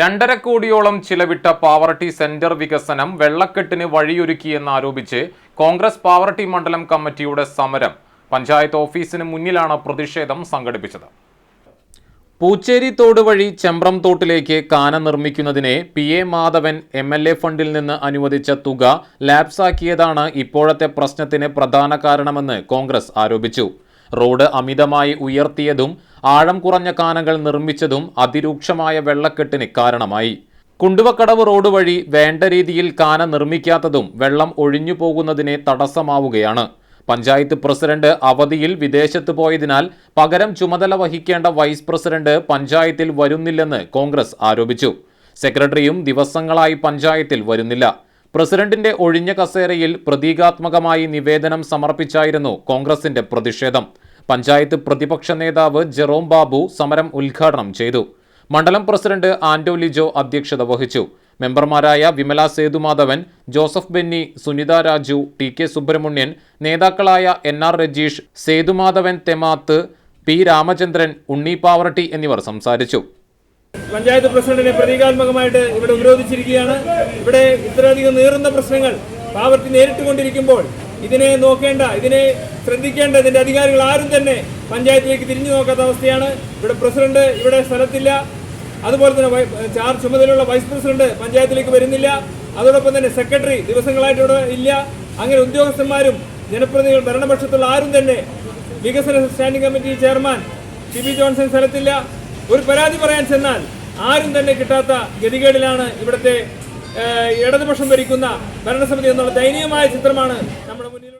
രണ്ടര കോടിയോളം ചിലവിട്ട പാവർട്ടി സെന്റർ വികസനം വെള്ളക്കെട്ടിന് വഴിയൊരുക്കിയെന്നാരോപിച്ച് കോൺഗ്രസ് പാവർട്ടി മണ്ഡലം കമ്മിറ്റിയുടെ സമരം പഞ്ചായത്ത് ഓഫീസിന് മുന്നിലാണ് പ്രതിഷേധം സംഘടിപ്പിച്ചത്. പൂച്ചേരി തോട് വഴി ചെമ്പ്രം തോട്ടിലേക്ക് കാന നിർമ്മിക്കുന്നതിനെ P A Madhavan M L A ഫണ്ടിൽ നിന്ന് അനുവദിച്ച തുക ലാപ്സാക്കിയതാണ് ഇപ്പോഴത്തെ പ്രശ്നത്തിന് പ്രധാന കാരണമെന്ന് കോൺഗ്രസ് ആരോപിച്ചു. റോഡ് അമിതമായി ഉയർത്തിയതും ആഴം കുറഞ്ഞ കാനകൾ നിർമ്മിച്ചതും അതിരൂക്ഷമായ വെള്ളക്കെട്ടിന് കാരണമായി. കുണ്ടുവക്കടവ് റോഡ് വഴി വേണ്ട രീതിയിൽ കാന നിർമ്മിക്കാത്തതും വെള്ളം ഒഴിഞ്ഞു പോകുന്നതിനെ തടസ്സമാവുകയാണ്. പഞ്ചായത്ത് പ്രസിഡന്റ് അവധിയിൽ വിദേശത്ത് പോയതിനാൽ പകരം ചുമതല വഹിക്കേണ്ട വൈസ് പ്രസിഡന്റ് പഞ്ചായത്തിൽ വരുന്നില്ലെന്ന് കോൺഗ്രസ് ആരോപിച്ചു. സെക്രട്ടറിയും ദിവസങ്ങളായി പഞ്ചായത്തിൽ വരുന്നില്ല. പ്രസിഡന്റിന്റെ ഒഴിഞ്ഞ കസേരയിൽ പ്രതീകാത്മകമായി നിവേദനം സമർപ്പിച്ചായിരുന്നു കോൺഗ്രസിന്റെ പ്രതിഷേധം. പഞ്ചായത്ത് പ്രതിപക്ഷ നേതാവ് ജെറോം ബാബു സമരം ഉദ്ഘാടനം ചെയ്തു. മണ്ഡലം പ്രസിഡന്റ് ആന്റോ ലിജോ അധ്യക്ഷത വഹിച്ചു. മെമ്പർമാരായ വിമല സേതുമാധവൻ ജോസഫ് ബെന്നി സുനിത രാജു ടി കെ സുബ്രഹ്മണ്യൻ നേതാക്കളായ എൻ ആർ രജീഷ് സേതുമാധവൻ തെമാത്ത് പി രാമചന്ദ്രൻ ഉണ്ണി പാവർട്ടി എന്നിവർ സംസാരിച്ചു. പഞ്ചായത്ത് പ്രസിഡന്റിനെ പ്രതീകാത്മകമായിട്ട് ഇവിടെ ഉപരോധിച്ചിരിക്കുകയാണ്. ഇവിടെ ഇത്രയധികം നീറുന്ന പ്രശ്നങ്ങൾ പാവർട്ടി നേരിട്ടുകൊണ്ടിരിക്കുമ്പോൾ ഇതിനെ നോക്കേണ്ട ഇതിനെ ശ്രദ്ധിക്കേണ്ട ഇതിന്റെ അധികാരികൾ ആരും തന്നെ പഞ്ചായത്തിലേക്ക് തിരിഞ്ഞു നോക്കാത്ത അവസ്ഥയാണ്. ഇവിടെ പ്രസിഡന്റ് ഇവിടെ സ്ഥലത്തില്ല. അതുപോലെ തന്നെ ചാർജ് ചാർ ചുമതലയുള്ള വൈസ് പ്രസിഡന്റ് പഞ്ചായത്തിലേക്ക് വരുന്നില്ല. അതോടൊപ്പം തന്നെ സെക്രട്ടറി ദിവസങ്ങളായിട്ട് ഇവിടെ ഇല്ല. അങ്ങനെ ഉദ്യോഗസ്ഥന്മാരും ജനപ്രതിനിധികൾ ഭരണപക്ഷത്തുള്ള ആരും തന്നെ വികസന standing committee chairman T B Johnson സ്ഥലത്തില്ല. ഒരു പരാതി പറയാൻ ചെന്നാൽ ആരും തന്നെ കിട്ടാത്ത ഗതികേടിലാണ് ഇവിടുത്തെ ഇടതുപക്ഷം ഭരിക്കുന്ന ഭരണസമിതി എന്നുള്ള ദയനീയമായ ചിത്രമാണ് നമ്മുടെ മുന്നിൽ